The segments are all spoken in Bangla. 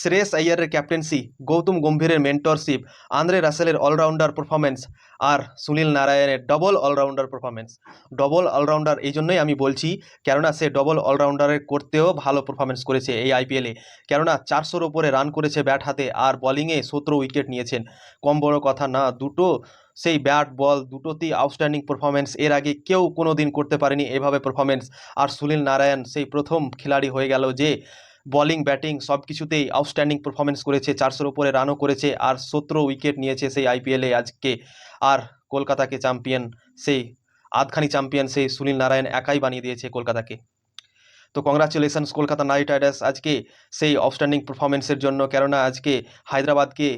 শ্রেয়স আইয়ারের ক্যাপ্টেন্সি, গৌতম গম্ভীরের মেন্টরশিপ আন্দ্রে রাসেলের অলরাউন্ডার পারফরমেন্স আর সুনীল নারায়ণের double allrounder performance double allrounder এই জন্যই আমি বলছি, কেননা সে ডবল অলরাউন্ডারের করতেও ভালো পারফরমেন্স করেছে এই আইপিএলে কেননা চারশোর ওপরে রান করেছে ব্যাট হাতে আর বলিংয়ে সতেরো উইকেট নিয়েছেন। কম বড় কথা না, দুটো সেই ব্যাট বল দুটোতেই আউটস্ট্যান্ডিং পারফরমেন্স এর আগে কেউ কোনো দিন করতে পারেনি এভাবে পারফরমেন্স আর সুনীল নারায়ণ সেই প্রথম খেলাড়ি হয়ে গেল যে বলিং ব্যাটিং সব কিছুতেই আউটস্ট্যান্ডিং পারফরমেন্স করেছে, চারশোর উপরে রানও করেছে আর সতেরো উইকেট নিয়েছে সেই আইপিএলে আজকে। আর কলকাতাকে চ্যাম্পিয়ন সেই আধখানি চ্যাম্পিয়ন সেই সুনীল নারায়ণ একাই বানিয়ে দিয়েছে কলকাতাকে। তো কংগ্রাচুলেশনস কলকাতা নাইট রাইডার্স আজকে সেই আউটস্ট্যান্ডিং পারফরমেন্সের জন্য। কেননা আজকে হায়দ্রাবাদকে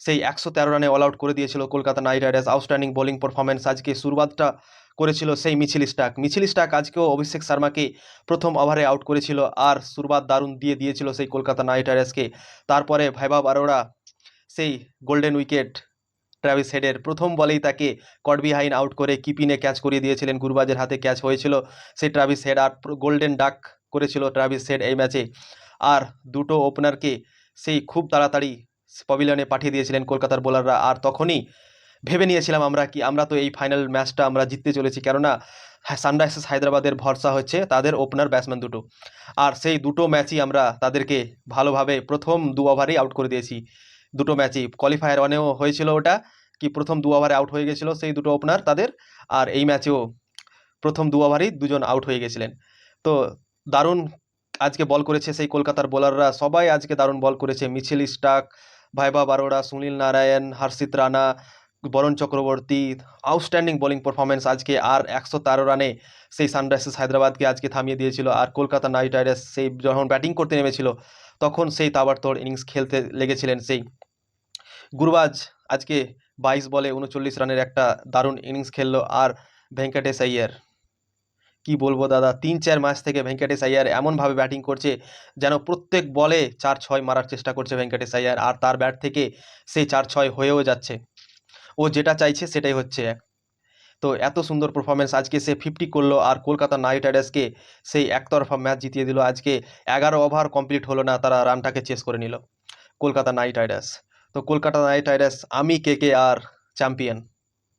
সেই একশো তেরো রানে অল আউট করে দিয়েছিল Kolkata knight riders. Outstanding bowling performance আজকে শুরুয়াতটা করেছিল সেই মিছিল স্টাক। মিছিল স্টাক আজকেও অভিষেক শর্মাকে প্রথম ওভারে আউট করেছিল আর সুরবাদ দারুণ দিয়ে দিয়েছিল সেই কলকাতা নাইট রাইডার্সকে। তারপরে ভাইবাব আরোরা সেই গোল্ডেন উইকেট ট্রাভিস হেডের প্রথম বলেই তাকে কট বিহাইন আউট করে কিপিনে ক্যাচ করিয়ে দিয়েছিলেন। গুরবাজের হাতে ক্যাচ হয়েছিল সেই ট্রাভিস হেড আর গোল্ডেন ডাক করেছিল ট্রাভিস হেড এই ম্যাচে আর দুটো ওপেনারকে সেই খুব তাড়াতাড়ি পভিলিয়নে পাঠিয়ে দিয়েছিলেন কলকাতার বোলাররা আর তখনই ভেবে নিয়েছিলাম আমরা কি আমরা তো এই ফাইনাল ম্যাচটা আমরা জিততে চলেছি। কেননা হ্যাঁ, সানরাইজার্স হায়দ্রাবাদের ভরসা হচ্ছে তাদের ওপেনার ব্যাটসম্যান দুটো। আর সেই দুটো ম্যাচই আমরা তাদেরকে ভালোভাবে প্রথম দু ওভারেই আউট করে দিয়েছি। দুটো ম্যাচই কোয়ালিফায়ার ওয়ানেও হয়েছিল ওটা কি প্রথম দু ওভারে আউট হয়ে গেছিল সেই দুটো ওপেনার তাদের। আর এই ম্যাচেও প্রথম দু ওভারেই দুজন আউট হয়ে গেছিলেন। তো দারুণ আজকে বল করেছে সেই কলকাতার বোলাররা সবাই আজকে দারুণ বল করেছে। Mitchell Starc Vaibhav বারোড়া Sunil Narine Harshit Rana Varun Chakravarthy outstanding bowling performance আজকে আর একশো তেরো রানে সেই সানরাইজার্স হায়দ্রাবাদকে আজকে থামিয়ে দিয়েছিল। আর কলকাতা নাইট রাইডার্স সেই যখন ব্যাটিং করতে নেমেছিল, তখন সেই তাবাড়তোড় ইনিংস খেলতে লেগেছিলেন সেই। গুরবাজ আজকে বাইশ বলে উনচল্লিশ রানের একটা দারুণ ইনিংস খেললো আর ভেঙ্কটেশ আইয়ার। কি বলব দাদা তিন চার ম্যাচ থেকে ভেঙ্কটেশ আইয়ার এমনভাবে ব্যাটিং করছে যেন প্রত্যেক বলে চার ছয় মারার চেষ্টা করছে ভেঙ্কটেশ আইয়ার আর তার ব্যাট থেকে সেই চার ছয় হয়েও যাচ্ছে। ও যেটা চাইছে সেটাই হচ্ছে। এক তো এত সুন্দর পারফরমেন্স আজকে সে ফিফটি করল আর কলকাতা নাইট রাইডার্সকে সেই একতরফা ম্যাচ জিতিয়ে দিল। আজকে এগারো ওভার কমপ্লিট হলো না, তারা রানটাকে চেস করে নিল। Kolkata knight riders. তো কলকাতা নাইট রাইডার্স, আমি কে কে আর চ্যাম্পিয়ন